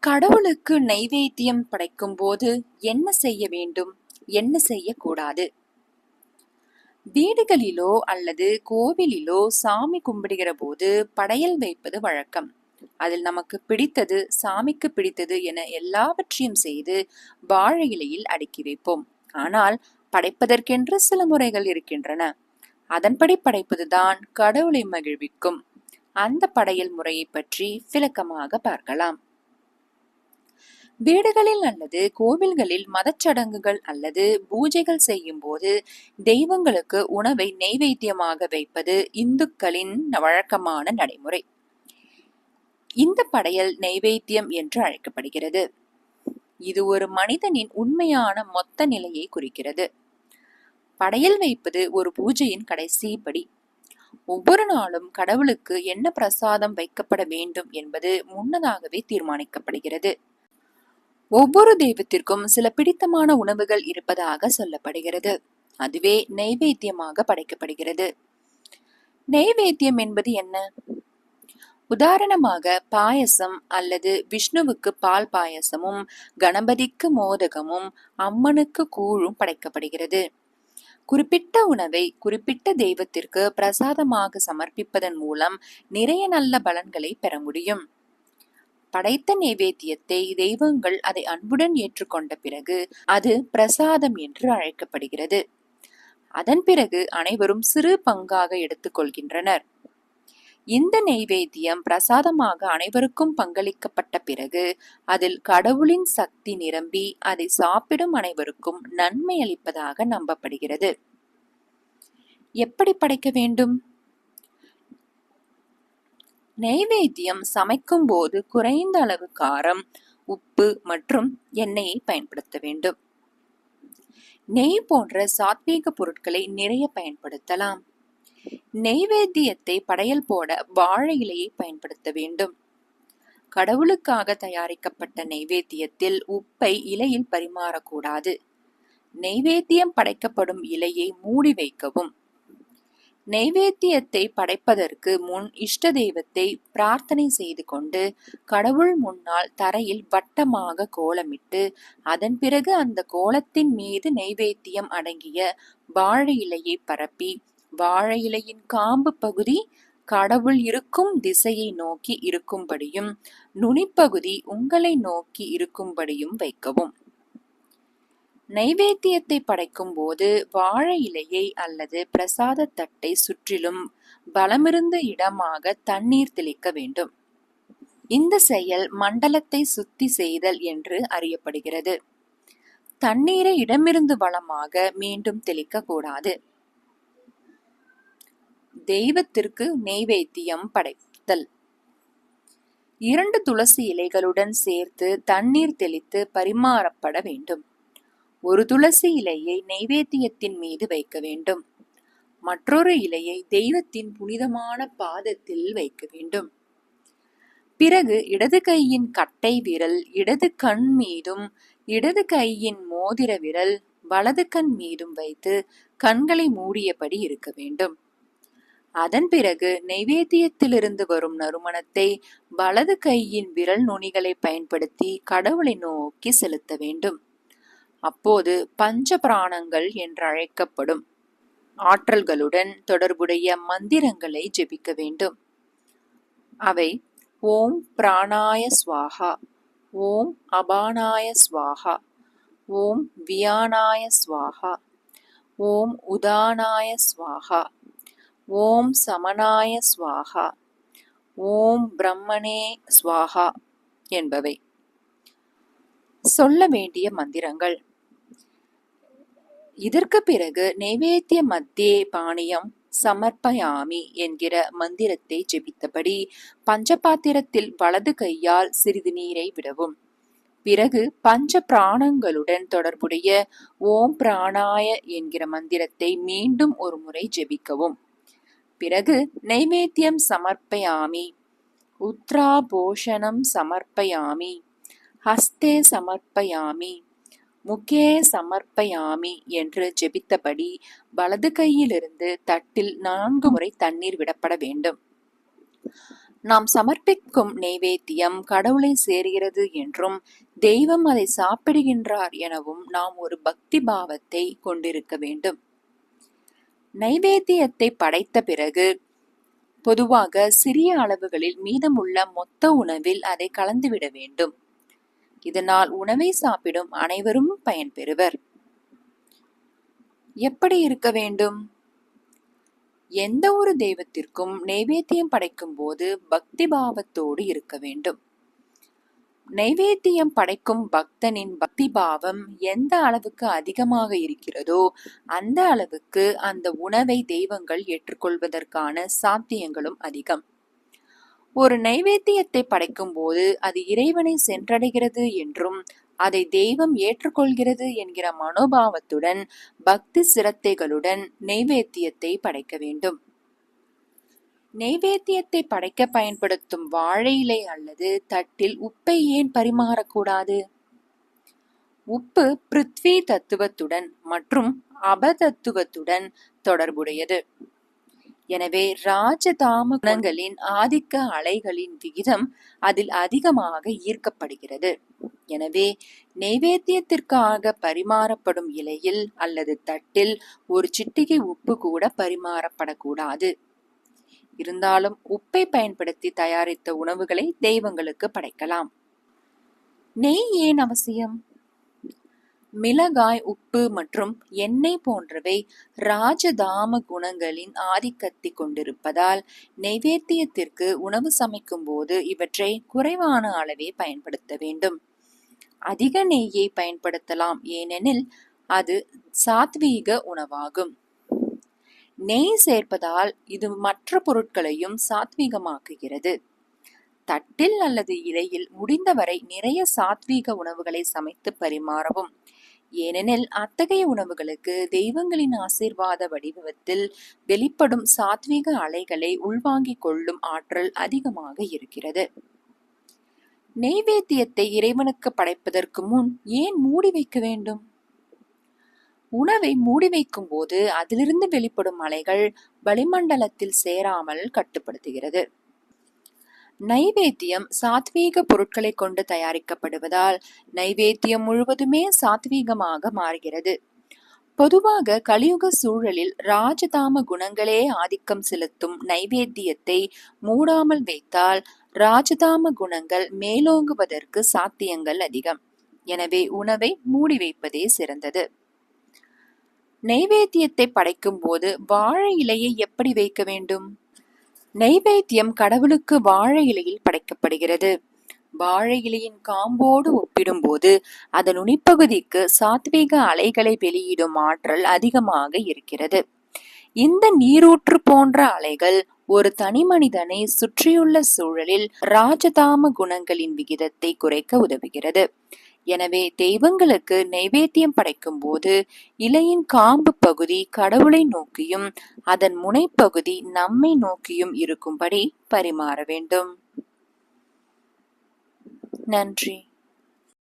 கடவுளுக்கு நைவேத்தியம் படைக்கும்போது என்ன செய்ய வேண்டும்? என்ன செய்யக்கூடாது? வீடுகளிலோ அல்லது கோவிலிலோ சாமி கும்பிடுகிற போது படையல் வைப்பது வழக்கம். அதில் நமக்கு பிடித்தது சாமிக்கு பிடித்தது என எல்லாவற்றையும் செய்து வாழை இலையில் அடுக்கி வைப்போம். ஆனால் படைப்பதற்கென்று சில முறைகள் இருக்கின்றன. அதன்படி படைப்பதுதான் கடவுளை மகிழ்விக்கும். அந்த படையல் முறையை பற்றி விளக்கமாக பார்க்கலாம். வீடுகளில் அல்லது கோவில்களில் மதச்சடங்குகள் அல்லது பூஜைகள் செய்யும் போது தெய்வங்களுக்கு உணவை நெய்வேத்தியமாக வைப்பது இந்துக்களின் வழக்கமான நடைமுறை. இந்த படையல் நெய்வேத்தியம் என்று அழைக்கப்படுகிறது. இது ஒரு மனிதனின் உண்மையான மொத்த நிலையை குறிக்கிறது. படையல் வைப்பது ஒரு பூஜையின் கடைசி படி. ஒவ்வொரு நாளும் கடவுளுக்கு என்ன பிரசாதம் வைக்கப்பட வேண்டும் என்பது முன்னதாகவே தீர்மானிக்கப்படுகிறது. ஒவ்வொரு தெய்வத்திற்கும் சில பிடித்தமான உணவுகள் இருப்பதாக சொல்லப்படுகிறது. அதுவே நெய்வேத்தியமாக படைக்கப்படுகிறது. நெய்வேத்தியம் என்பது என்ன? உதாரணமாக பாயசம் அல்லது விஷ்ணுவுக்கு பால் பாயசமும் கணபதிக்கு மோதகமும் அம்மனுக்கு கூழும் படைக்கப்படுகிறது. குறிப்பிட்ட உணவை குறிப்பிட்ட தெய்வத்திற்கு பிரசாதமாக சமர்ப்பிப்பதன் மூலம் நிறைய நல்ல பலன்களை பெற முடியும். படைத்த நைவேத்தியத்தை தெய்வங்கள் அதை அன்புடன் ஏற்றுக்கொண்ட பிறகு அது பிரசாதம் என்று அழைக்கப்படுகிறது. அதன் பிறகு அனைவரும் சிறு பங்காக எடுத்துக்கொள்கின்றனர் இந்த நெய்வேத்தியம் பிரசாதமாக அனைவருக்கும் பங்களிக்கப்பட்ட பிறகு அதில் கடவுளின் சக்தி நிரம்பி அதை சாப்பிடும் அனைவருக்கும் நன்மை அளிப்பதாக நம்பப்படுகிறது. எப்படி படைக்க வேண்டும்? நெய்வேத்தியம் சமைக்கும் போது குறைந்த அளவு காரம் உப்பு மற்றும் எண்ணெயை பயன்படுத்த வேண்டும். நெய் போன்ற சாத்வீக பொருட்களை நிறைய பயன்படுத்தலாம். நெய்வேத்தியத்தை படையல் போட வாழை இலையை பயன்படுத்த வேண்டும். கடவுளுக்காக தயாரிக்கப்பட்ட நெய்வேத்தியத்தில் உப்பை இலையில் பரிமாறக்கூடாது. நெய்வேத்தியம் படைக்கப்படும் இலையை மூடி வைக்கவும். நைவேத்தியத்தை படைப்பதற்கு முன் இஷ்ட தெய்வத்தை பிரார்த்தனை செய்து கொண்டு கடவுள் முன்னால் தரையில் வட்டமாக கோலமிட்டு அதன் பிறகு அந்த கோலத்தின் மீது நைவேத்தியம் அடங்கிய வாழை இலையை பரப்பி வாழை இலையின் காம்பு பகுதி கடவுள் இருக்கும் திசையை நோக்கி இருக்கும்படியும் நுனிப்பகுதி உங்களை நோக்கி இருக்கும்படியும் வைக்கவும். நைவேத்தியத்தை படைக்கும் போது வாழை இலையை அல்லது பிரசாத தட்டை சுற்றிலும் பலமிருந்த இடமாக தண்ணீர் தெளிக்க வேண்டும். இந்த செயல் மண்டலத்தை சுத்தி செய்தல் என்று அறியப்படுகிறது. தண்ணீரை இடமிருந்து வளமாக மீண்டும் தெளிக்க கூடாது. தெய்வத்திற்கு நெய்வேத்தியம் படைத்தல். இரண்டு துளசி இலைகளுடன் சேர்த்து தண்ணீர் தெளித்து பரிமாறப்பட வேண்டும். ஒரு துளசி இலையை நைவேத்தியத்தின் மீது வைக்க வேண்டும். மற்றொரு இலையை தெய்வத்தின் புனிதமான பாதத்தில் வைக்க வேண்டும். பிறகு இடது கையின் கட்டை விரல் இடது கண் மீதும் இடது கையின் மோதிர விரல் வலது கண் மீதும் வைத்து கண்களை மூடியபடி இருக்க வேண்டும். அதன் பிறகு நைவேத்தியத்திலிருந்து வரும் நறுமணத்தை வலது கையின் விரல் நுனிகளை பயன்படுத்தி கடவுளை நோக்கி செலுத்த வேண்டும். அப்போது பஞ்ச பிராணங்கள் என்றழைக்கப்படும். ஆற்றல்களுடன் தொடர்புடைய மந்திரங்களை ஜெபிக்க வேண்டும். அவை ஓம் பிராணாய ஸ்வாஹா ஓம் அபானாய ஸ்வாஹா ஓம் வியானாய ஸ்வாஹா ஓம் உதானாய ஸ்வாஹா ஓம் சமனாய ஸ்வாஹா ஓம் பிரம்மனே ஸ்வாஹா என்பவை. சொல்ல வேண்டிய மந்திரங்கள். இதற்கு பிறகு நைவேத்திய மத்தியே பாணியம் சமர்ப்பயாமி என்கிற மந்திரத்தை ஜெபித்தபடி பஞ்சபாத்திரத்தில் வலது கையால் சிறிது நீரை விடவும். பிறகு பஞ்ச பிராணங்களுடன் தொடர்புடைய ஓம் பிராணாய என்கிற மந்திரத்தை மீண்டும் ஒரு முறை ஜெபிக்கவும். பிறகு நைவேத்தியம் சமர்ப்பயாமி உத்ராபோஷணம் சமர்ப்பயாமி ஹஸ்தே சமர்ப்பயாமி முகே சமர்ப்பயாமி என்று ஜெபித்தபடி வலது கையிலிருந்து தட்டில் நான்கு முறை தண்ணீர் விடப்பட வேண்டும். நாம் சமர்ப்பிக்கும் நெய்வேத்தியம் கடவுளை சேர்கிறது என்றும் தெய்வம் அதை சாப்பிடுகின்றார் எனவும் நாம் ஒரு பக்தி பாவத்தை கொண்டிருக்க வேண்டும். நைவேத்தியத்தை படைத்த பிறகு பொதுவாக சிறிய அளவுகளில் மீதமுள்ள மொத்த உணவில் அதை கலந்துவிட வேண்டும். இதனால் உணவை சாப்பிடும் அனைவரும் பயன்பெறுவர் எப்படி இருக்க வேண்டும்? எந்த ஒரு தெய்வத்திற்கும் நைவேத்தியம் படைக்கும் போது பக்தி பாவத்தோடு இருக்க வேண்டும். நைவேத்தியம் படைக்கும் பக்தனின் பக்தி பாவம் எந்த அளவுக்கு அதிகமாக இருக்கிறதோ அந்த அளவுக்கு அந்த உணவை தெய்வங்கள் ஏற்றுக்கொள்வதற்கான சாத்தியங்களும் அதிகம். ஒரு நைவேத்தியத்தை படைக்கும் போது அது இறைவனை சென்றடைகிறது என்றும் அதை தெய்வம் ஏற்றுக்கொள்கிறது என்கிற மனோபாவத்துடன் பக்தி சிரத்தைகளுடன் நெய்வேத்தியத்தை படைக்க வேண்டும். நெய்வேத்தியத்தை படைக்க பயன்படுத்தும் வாழை இலை அல்லது தட்டில் உப்பை ஏன் பரிமாறக்கூடாது? உப்பு பிருத்வி தத்துவத்துடன் மற்றும் அபதத்துவத்துடன் தொடர்புடையது. எனவே ராஜதாம குணங்களின் ஆதிக்க அலைகளின் விகிதம் அதில் அதிகமாக ஈர்க்கப்படுகிறது. எனவே நெய்வேத்தியத்திற்காக பரிமாறப்படும் இலையில் அல்லது தட்டில் ஒரு சிட்டிகை உப்பு கூட பரிமாறப்படக்கூடாது. இருந்தாலும் உப்பை பயன்படுத்தி தயாரித்த உணவுகளை தெய்வங்களுக்கு படைக்கலாம். நெய் ஏன் அவசியம்? மிளகாய் உப்பு மற்றும் எண்ணெய் போன்றவை ராஜதாம குணங்களின் ஆதிக்கத்தை கொண்டிருப்பதால் நைவேத்தியத்திற்கு உணவு சமைக்கும் போது இவற்றை குறைவான அளவே பயன்படுத்த வேண்டும். அதிக நெய்யை பயன்படுத்தலாம் ஏனெனில் அது சாத்வீக உணவாகும். நெய் சேர்ப்பதால் இது மற்ற பொருட்களையும் சாத்வீகமாக்குகிறது. தட்டில் அல்லது இலையில் முடிந்தவரை நிறைய சாத்வீக உணவுகளை சமைத்து பரிமாறவும் ஏனெனில் அத்தகைய உணவுகளுக்கு தெய்வங்களின் ஆசீர்வாத வடிவத்தில் வெளிப்படும் சாத்வீக அலைகளை உள்வாங்கிக் கொள்ளும் ஆற்றல் அதிகமாக இருக்கிறது. நெய்வேத்தியத்தை இறைவனுக்கு படைப்பதற்கு முன் ஏன் மூடி வைக்க வேண்டும்? உணவை மூடி வைக்கும் போது அதிலிருந்து வெளிப்படும் அலைகள் வளிமண்டலத்தில் சேராமல் கட்டுப்படுத்துகிறது. நைவேத்தியம் சாத்வீக பொருட்களை கொண்டு தயாரிக்கப்படுவதால் நைவேத்தியம் முழுவதுமே சாத்வீகமாக மாறுகிறது. பொதுவாக கலியுக சூழலில் ராஜதாம குணங்களே ஆதிக்கம் செலுத்தும் நைவேத்தியத்தை மூடாமல் வைத்தால் ராஜதாம குணங்கள் மேலோங்குவதற்கு சாத்தியங்கள் அதிகம். எனவே உணவை மூடி வைப்பதே சிறந்தது. நைவேத்தியத்தை படைக்கும் போது வாழை இலையை எப்படி வைக்க வேண்டும்? நெய்வேத்தியம் கடவுளுக்கு வாழை இலையில் படைக்கப்படுகிறது. வாழை இலையின் காம்போடு ஒப்பிடும்போது அதன் நுனிப்பகுதிக்கு சாத்வீக அலைகளை வெளியிடும் ஆற்றல் அதிகமாக இருக்கிறது. இந்த நீரூற்று போன்ற அலைகள் ஒரு தனி மனிதனை சுற்றியுள்ள சூழலில் ராஜதாம குணங்களின் விகிதத்தை குறைக்க உதவுகிறது. எனவே தெய்வங்களுக்கு நைவேத்தியம் படைக்கும் போது இலையின் காம்பு பகுதி கடவுளை நோக்கியும் அதன் முனைப்பகுதி நம்மை நோக்கியும் இருக்கும்படி பரிமாற வேண்டும். நன்றி.